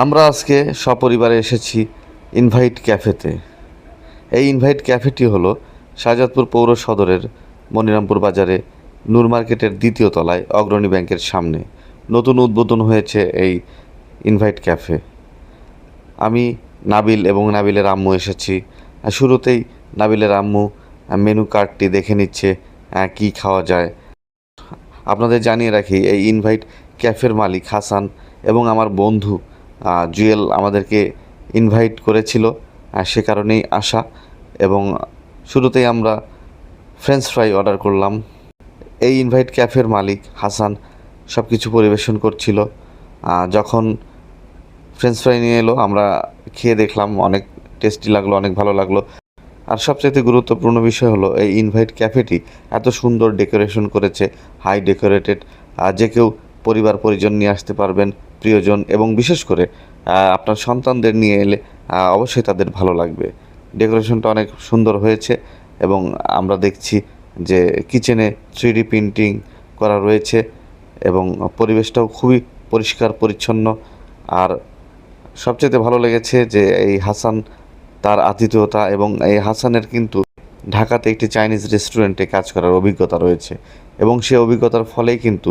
আমরা আজকে সপরিবারে এসেছি ইনভাইট ক্যাফেতে। এই ইনভাইট ক্যাফেটি হলো শাহজাদপুর পৌর সদরের মনিরামপুর বাজারে নূর মার্কেটের দ্বিতীয় তলায় অগ্রণী ব্যাংকের সামনে নতুন উদ্বোধন হয়েছে এই ইনভাইট ক্যাফে। আমি নাবিল এবং নাবিলের আম্মু এসেছি। শুরুতেই নাবিলের আম্মু মেনু কার্ডটি দেখে নিচ্ছে কি খাওয়া যায়। আপনাদের জানিয়ে রাখি, এই ইনভাইট ক্যাফের মালিক হাসান এবং আমার বন্ধু জুয়েল আমাদেরকে ইনভাইট করেছিল সে কারণেই আসা এবং শুরুতেই আমরা ফ্রেঞ্চ ফ্রাই অর্ডার করলাম। এই ইনভাইট ক্যাফের মালিক হাসান সব কিছু পরিবেশন করছিল। যখন ফ্রেঞ্চ ফ্রাই নিয়ে এলো, আমরা খেয়ে দেখলাম, অনেক টেস্টি লাগল, অনেক ভালো লাগল। আর সবচেয়ে গুরুত্বপূর্ণ বিষয় হলো, এই ইনভাইট ক্যাফেটি এত সুন্দর ডেকোরেশন করেছে হাই ডেকোরেটেড যে কেউ পরিবার পরিজন নিয়ে আসতে পারবেন, প্রিয়জন এবং বিশেষ করে আপনার সন্তানদের নিয়ে এলে অবশ্যই তাদের ভালো লাগবে। ডেকোরেশনটা অনেক সুন্দর হয়েছে এবং আমরা দেখছি যে কিচেনে থ্রি প্রিন্টিং করা রয়েছে এবং পরিবেশটাও খুবই পরিষ্কার, পরিচ্ছন্ন। আর সবচেয়ে ভালো লেগেছে যে এই হাসান তার আতিথেয়তা এবং এই হাসানের কিন্তু ঢাকাতে একটি চাইনিজ রেস্টুরেন্টে কাজ করার অভিজ্ঞতা রয়েছে। এবং সে অভিজ্ঞতার ফলেই কিন্তু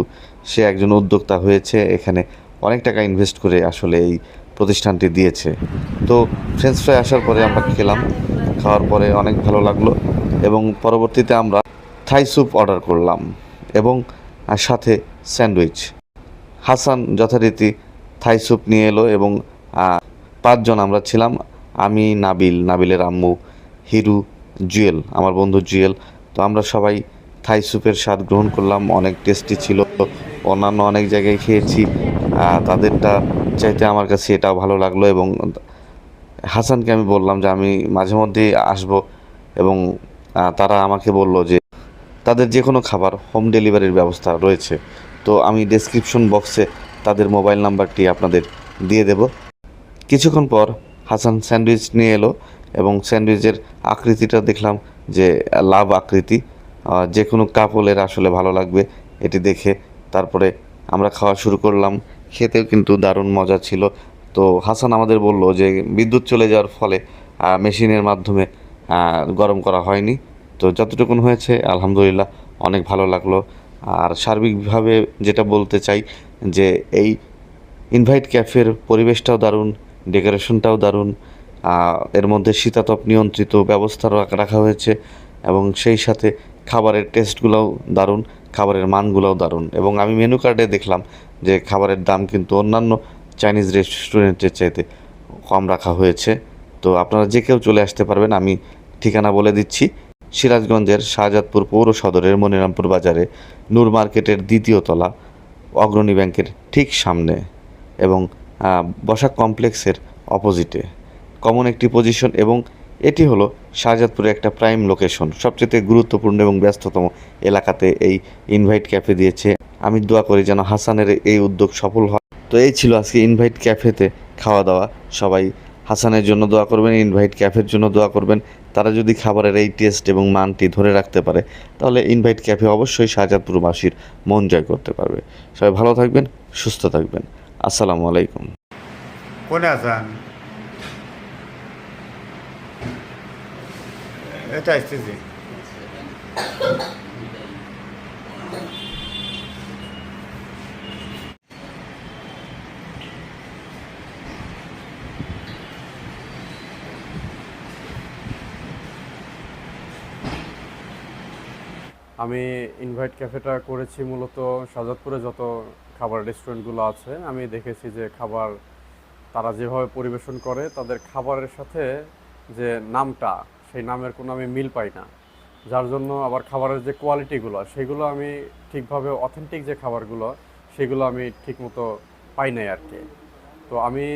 সে একজন উদ্যোক্তা হয়েছে। এখানে অনেক টাকা ইনভেস্ট করে আসলে এই প্রতিষ্ঠানটি দিয়েছে। তো ফ্রেঞ্চ ফ্রাই আসার পরে আমরা খেলাম, খাওয়ার পরে অনেক ভালো লাগল এবং পরবর্তীতে আমরা থাই স্যুপ অর্ডার করলাম এবং সাথে স্যান্ডউইচ। হাসান যথারীতি থাই স্যুপ নিয়ে এলো এবং পাঁচজন আমরা ছিলাম, আমি, নাবিল, নাবিলের আম্মু, হিরু, জুয়েল, আমার বন্ধু জুয়েল। তো আমরা সবাই থাই স্যুপের স্বাদ গ্রহণ করলাম, অনেক টেস্টি ছিল। অন্যান্য অনেক জায়গায় খেয়েছি তাদেরটা চাইতে আমার কাছে এটাও ভালো লাগল এবং হাসানকে আমি বললাম যে আমি মাঝে মধ্যেই আসব এবং তারা আমাকে বলল যে তাদের যে কোনো খাবার হোম ডেলিভারির ব্যবস্থা রয়েছে। তো আমি ডেসক্রিপশন বক্সে তাদের মোবাইল নাম্বারটি আপনাদের দিয়ে দেব। কিছুক্ষণ পর হাসান স্যান্ডউইচ নিয়ে এলো এবং স্যান্ডউইচের আকৃতিটা দেখলাম যে লাভ আকৃতি। যে কোনো কাপলের আসলে ভালো লাগবে, এটি দেখে। তারপরে আমরা খাওয়া শুরু করলাম। খেতেও কিন্তু দারুণ মজা ছিল। তো হাসান আমাদের বলল যে, বিদ্যুৎ চলে যাওয়ার ফলে মেশিনের মাধ্যমে গরম করা হয়নি। তো যতটুকুন হয়েছে, আলহামদুলিল্লাহ, অনেক ভালো লাগল। আর সার্বিকভাবে যেটা বলতে চাই, যে এই ইনভাইট ক্যাফের পরিবেশটাও দারুণ ডেকোরেশনটাও দারুণ এর মধ্যে শীতাতপ নিয়ন্ত্রিত ব্যবস্থা রাখা- রাখা হয়েছে। এবং সেই সাথে খাবারের টেস্টগুলোও দারুণ, খাবারের মানগুলোও দারুণ। এবং আমি মেনু কার্ডে দেখলাম যে খাবারের দাম কিন্তু অন্যান্য চাইনিজ রেস্টুরেন্টের চাইতে কম রাখা হয়েছে। তো আপনারা যে কেউ চলে আসতে পারবেন, আমি ঠিকানা বলে দিচ্ছি। সিরাজগঞ্জের শাহজাদপুর পৌর সদরের মনিরামপুর বাজারে, নূর মার্কেটের দ্বিতীয় তলা, অগ্রণী ব্যাংকের ঠিক সামনে এবং বসাক কমপ্লেক্সের অপোজিটে। কমন একটি পজিশন এবং এটি হলো শাহজাদপুরে একটা প্রাইম লোকেশন সবচেয়ে গুরুত্বপূর্ণ এবং ব্যস্ততম এলাকাতে এই ইনভাইট ক্যাফে দিয়েছে। আমি দোয়া করি যেন হাসানের এই উদ্যোগ সফল হয়। তো এই ছিল আজকে ইনভাইট ক্যাফেতে খাওয়া দাওয়া সবাই হাসানের জন্য দোয়া করবেন ইনভাইট ক্যাফের জন্য দোয়া করবেন। তারা যদি খাবারের এই টেস্ট এবং মানটি ধরে রাখতে পারে, তাহলে ইনভাইট ক্যাফে অবশ্যই শাহজাদপুরবাসীর মন জয় করতে পারবে। সবাই ভালো থাকবেন, সুস্থ থাকবেন। আসসালামু আলাইকুম। আছেন? এটা আসতেছি আমি ইনভাইট ক্যাফেটা করেছি মূলত সাজাদপুরে যত খাবার রেস্টুরেন্টগুলো আছে, আমি দেখেছি যে খাবার তারা যেভাবে পরিবেশন করে, তাদের খাবারের সাথে যে নামটা সেই নামের কোনো আমি মিল পাই না। যার জন্য আবার খাবারের যে কোয়ালিটিগুলো, সেগুলো আমি ঠিকভাবে অথেন্টিক যে খাবারগুলো, সেগুলো আমি ঠিকমতো পাই নাই আর কি। তো আমি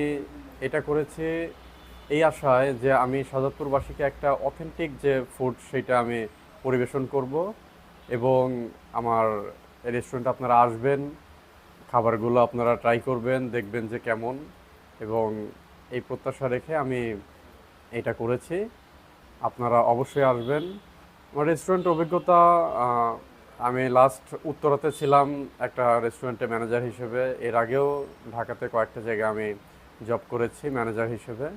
এটা করেছি এই আশায় যে আমি শাহজাদপুরবাসীকে একটা অথেন্টিক যে ফুড সেটা আমি পরিবেশন করব এবং আমার রেস্টুরেন্টে আপনারা আসবেন, খাবারগুলো আপনারা ট্রাই করবেন, দেখবেন যে কেমন এবং এই প্রত্যাশা রেখে আমি এটা করেছি। আপনারা অবশ্যই আসবেন। আমার রেস্টুরেন্ট অভিজ্ঞতা আমি লাস্ট উত্তরাতে ছিলাম একটা রেস্টুরেন্টে ম্যানেজার হিসেবে। এর আগেও ঢাকাতে কয়েকটা জায়গায় আমি জব করেছি ম্যানেজার হিসেবে।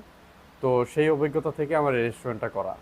তো সেই অভিজ্ঞতা থেকে আমার রেস্টুরেন্টটা করা।